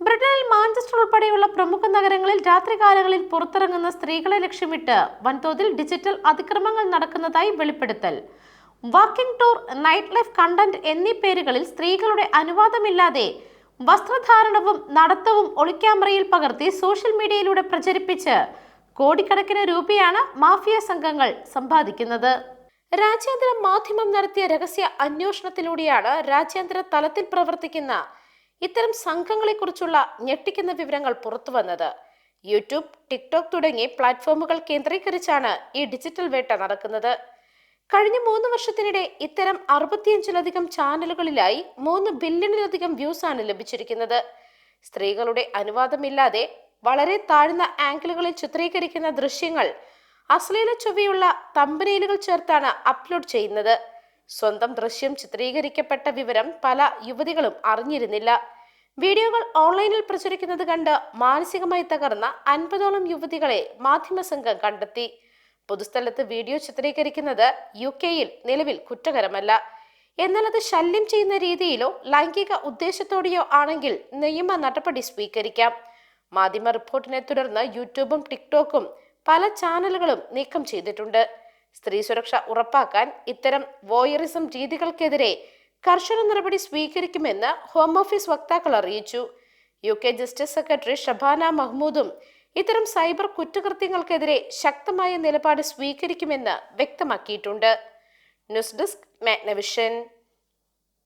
ബ്രിട്ടനിൽ മാഞ്ചസ്റ്റർ ഉൾപ്പെടെയുള്ള പ്രമുഖ നഗരങ്ങളിൽ രാത്രികാലങ്ങളിൽ പുറത്തിറങ്ങുന്ന സ്ത്രീകളെ ലക്ഷ്യമിട്ട് വൻതോതിൽ ഡിജിറ്റൽ അതിക്രമങ്ങൾ നടക്കുന്നതായി വെളിപ്പെടുത്തൽ. Walking tour night life content എന്നീ പേരുകളിൽ സ്ത്രീകളുടെ അനുവാദമില്ലാതെ വസ്ത്രധാരണവും നടത്തവും ഒളിക്യാമറയിൽ പകർത്തി സോഷ്യൽ മീഡിയയിലൂടെ പ്രചരിപ്പിച്ച് കോടിക്കണക്കിന് രൂപയാണ് മാഫിയ സംഘങ്ങൾ സമ്പാദിക്കുന്നത്. രാജ്യാന്തര മാധ്യമം നടത്തിയ രഹസ്യ അന്വേഷണത്തിലൂടെയാണ് രാജ്യാന്തര തലത്തിൽ പ്രവർത്തിക്കുന്ന ഇത്തരം സംഘങ്ങളെക്കുറിച്ചുള്ള ഞെട്ടിക്കുന്ന വിവരങ്ങൾ പുറത്തുവന്നത് യൂട്യൂബ് ടിക്ടോക്ക് തുടങ്ങിയ പ്ലാറ്റ്ഫോമുകൾ കേന്ദ്രീകരിച്ചാണ് ഈ ഡിജിറ്റൽ വേട്ട നടക്കുന്നത്. കഴിഞ്ഞ മൂന്ന് വർഷത്തിനിടെ ഇത്തരം അറുപത്തിയഞ്ചിലധികം ചാനലുകളിലായി മൂന്ന് ബില്യണിലധികം വ്യൂസ് ആണ് ലഭിച്ചിരിക്കുന്നത്. സ്ത്രീകളുടെ അനുവാദമില്ലാതെ വളരെ താഴ്ന്ന ആംഗിളുകളിൽ ചിത്രീകരിക്കുന്ന ദൃശ്യങ്ങൾ അശ്ലീല ചൊവ്വയുള്ള തമ്പനയിലുകൾ ചേർത്താണ് അപ്ലോഡ് ചെയ്യുന്നത്. സ്വന്തം ദൃശ്യം ചിത്രീകരിക്കപ്പെട്ട വിവരം പല യുവതികളും അറിഞ്ഞിരുന്നില്ല. വീഡിയോകൾ ഓൺലൈനിൽ പ്രചരിക്കുന്നത് കണ്ട് മാനസികമായി തകർന്ന അൻപതോളം യുവതികളെ മാധ്യമ സംഘം കണ്ടെത്തി. പൊതുസ്ഥലത്ത് വീഡിയോ ചിത്രീകരിക്കുന്നത് യു കെയിൽ നിലവിൽ കുറ്റകരമല്ല. എന്നാൽ അത് ശല്യം ചെയ്യുന്ന രീതിയിലോ ലൈംഗിക ഉദ്ദേശത്തോടെയോ ആണെങ്കിൽ നിയമ നടപടി സ്വീകരിക്കാം. മാധ്യമ റിപ്പോർട്ടിനെ തുടർന്ന് യൂട്യൂബും ടിക്ടോക്കും പല ചാനലുകളും നീക്കം ചെയ്തിട്ടുണ്ട്. സ്ത്രീ സുരക്ഷ ഉറപ്പാക്കാൻ ഇത്തരം വോയറിസം രീതികൾക്കെതിരെ കർശന നടപടി സ്വീകരിക്കുമെന്ന് ഹോം ഓഫീസ് വക്താക്കൾ അറിയിച്ചു. U K justice secretary Shabana മഹ്മൂദും ഇത്തരം സൈബർ കുറ്റകൃത്യങ്ങൾക്കെതിരെ ശക്തമായ നിലപാട് സ്വീകരിക്കുമെന്ന് വ്യക്തമാക്കിയിട്ടുണ്ട്. News desk Magnavision.